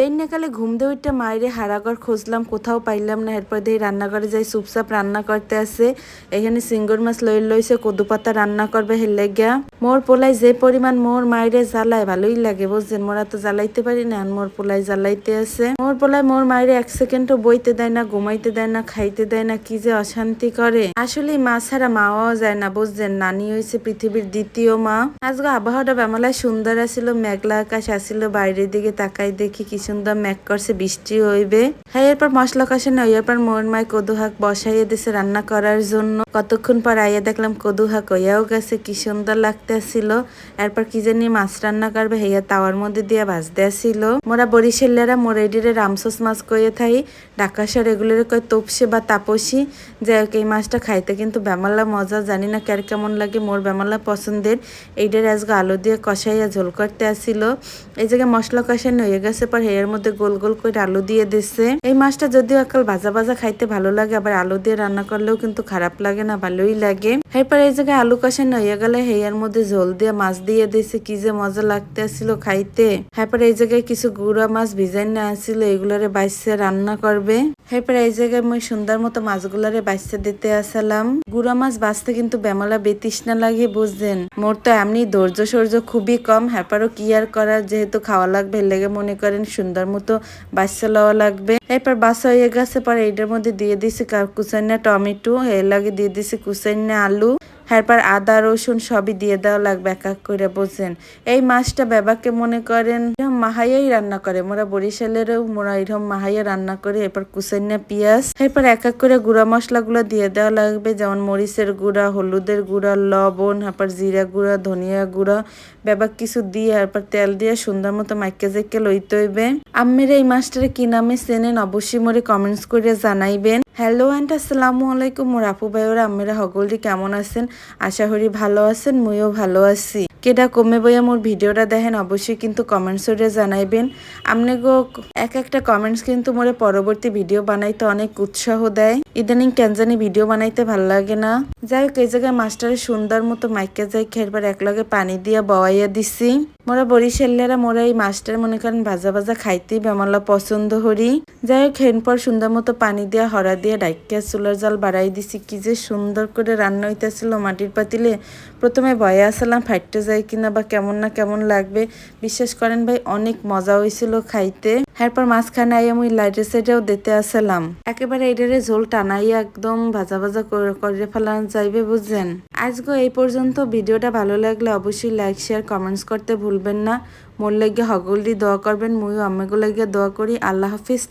বেন্যাকালে ঘুম দিয়ে উঠতে মায়েরে হারাগর খুঁজলাম, কোথাও পাইলাম না। এরপর দিয়ে রান্নাঘরে যাই সুপসাপ রান্না করতে আসে এখানে সিঙ্গুর মাছ লই লইছে, কদু পাতা রান্না করবে হেলে গিয়া মোর পোলাই যে পরিমাণ মোর মায়েরে জ্বালায়, ভালোই লাগে, বুঝছেন? মোরা তো জ্বালাইতে পারি না মোর পোলাই জ্বালাইতে আছে। মোর পোলাই মোর মায়েরে এক সেকেন্ডও বইতে দেয় না, ঘুমাইতে দেয় না, খাইতে দেয় না, কি যে অশান্তি করে। আসলে মা ছাড়া মাওয়াও যায় না, বুঝছেন? নানি হয়েছে পৃথিবীর দ্বিতীয় মা। আজকে আবহাওয়াটা বেমালায় সুন্দর আছিল, মেঘলা আকাশ আসিল বাইরের দিকে তাকাই দেখি কি সুন্দর মেঘ করছে, বৃষ্টি হইবে। হ্যাঁ এরপর মশলা কষে নয় এরপর মোর মায় কদু হাক বসাইয়ে দিছে রান্না করার জন্য। কতক্ষণ পর আইয়া দেখলাম কদু হাক হইয়াও গেছে, কি সুন্দর লাগতে আসিল এরপর কি জানি মাছ রান্না করবে হেয়া তাওয়ার মধ্যে দিয়ে ভাজতে আসিল। মোরা বরিশালেরা মোরা এডিরে রামসস মাছ কইয়ে থাই। ঢাকাশার এগুলোর কয় তপসে বা তাপসী। যে এই মাছটা খাইতে কিন্তু বেমালা মজা, জানি না কার কেমন লাগে, মোর বেমালা পছন্দের। এইটার আজকে আলু দিয়ে কষাইয়া ঝোল করতে আসিল। এই জায়গায় মশলা কষানো হয়ে গেছে, পর এর মধ্যে গোল গোল করে আলু দিয়ে দিছে। এই মাছটা যদিও একাল ভাজা ভাজা খাইতে ভালো লাগে, আবার আলু দিয়ে রান্না করলেও কিন্তু খারাপ লাগে না, ভালোই লাগে। এরপর এই জায়গায় আলু কষানো হয়ে গেলে হেয়ার মধ্যে ঝোল দিয়ে মাছ দিয়ে দিছে, কি যে মজা লাগতে আসিল খাইতে। এরপর এই জায়গায় কিছু গুঁড়া মাছ ভিজাই না আসিল এগুলারে বাইসে রান্না করবে। এরপর এই জায়গায় মুই সুন্দর মতো মাছগুলারে বাইসে দিতে আসালাম। গুঁড়া মাছ বাঁচতে কিন্তু বেমালা বেতৃষ্ণা লাগে বুঝছেন মোর তো এমনি ধৈর্য সৌর্য খুবই কম হ্যাপারও কি আর করার, যেহেতু খাওয়া লাগবে লেগে মনে করেন সুন্দর মতো বাচ্চা লওয়া লাগবে। এরপর বাসা হয়ে গেছে, পরে এইটার মধ্যে দিয়ে দিছি কুচাইনা টমেটো, এর লাগে দিয়ে দিছি কুচাইনা আলু। এরপর আদা, রসুন সবই দিয়ে দেওয়া লাগবে, এক এক করে বোঝেন। এই মাছটা বাবাকে মনে করেন, এরকম মাহাইয়াই রান্না করে। মোরা বরিশালেরও মোরা এরকম মাহাইয়া রান্না করে, এরপর কুসাইনা পেঁয়াজ। এরপর এক এক করে গুঁড়া মশলাগুলো দিয়ে দেওয়া লাগবে, যেমন মরিচের গুঁড়া, হলুদের গুঁড়া, লবণ, তারপর জিরা গুঁড়া, ধনিয়া গুঁড়া। বাবা কিছু দিয়ে এরপর তেল দিয়ে সুন্দর মতো মাইকে জেকে লইতে হইবে। আম্মের এই মাছটারে কি নামে চেনেন অবশ্যই মোরে কমেন্টস করে জানাইবেন। হ্যালো অ্যান্ড আসসালামু আলাইকুম মোর আপু ভাইওরা আম্মেরা হগলটি কেমন আছেন? আশা করি ভালো আছেন, মুইও ভালো আছি। কেডা কমে বইয়া মোর ভিডিওটা দেখেন, অবশ্যই কিন্তু কমেন্টস করে জানাইবেন। আপনি গো এক একটা কমেন্টস কিন্তু মোরে পরবর্তী ভিডিও বানাইতে অনেক উৎসাহ দেয়। ইদানিং কেনজানি ভিডিও বানাইতে ভালো লাগে না। যাই হোক এই জায়গায় মাস্টারে সুন্দর মতো মাইকে যাই খেরবার একলগে পানি দিয়া বওয়াইয়া দিছি। মোরা বরিশালেরা মোরা এই মাছটার মনে করেন ভাজা ভাজা খাইতেই বেমালা পছন্দ করি। যাই হোক হেন পর সুন্দর মতো পানি দিয়া হরা দিয়ে ডাইকিয়া চুলার জাল বাড়াই দিছি। কি যে সুন্দর করে রান্না হইতেছিল মাটির পাতিলে। প্রথমে ভয়ে আসলাম ফাইটতে যায় কিনা বা কেমন না কেমন লাগবে। বিশ্বাস করেন ভাই, অনেক মজা হয়েছিল খাইতে। এরপর মাঝখানে আইয়া মুই লাইটের সাইডেও দিতে আসলাম। একেবারে এটারে ঝোল টানাইয়া একদম ভাজা ভাজা করে ফেলানো যাইবে বুঝছেন? আজকে এই পর্যন্ত ভিডিওটা ভালো লাগলে অবশ্যই লাইক, শেয়ার কমেন্টস করতে ভুলবেন না। মোর লাগে হগল দিয়ে দোয়া করবেন মুই আম্মাগুলো লাগিয়ে দোয়া করি। আল্লাহ হাফিজ।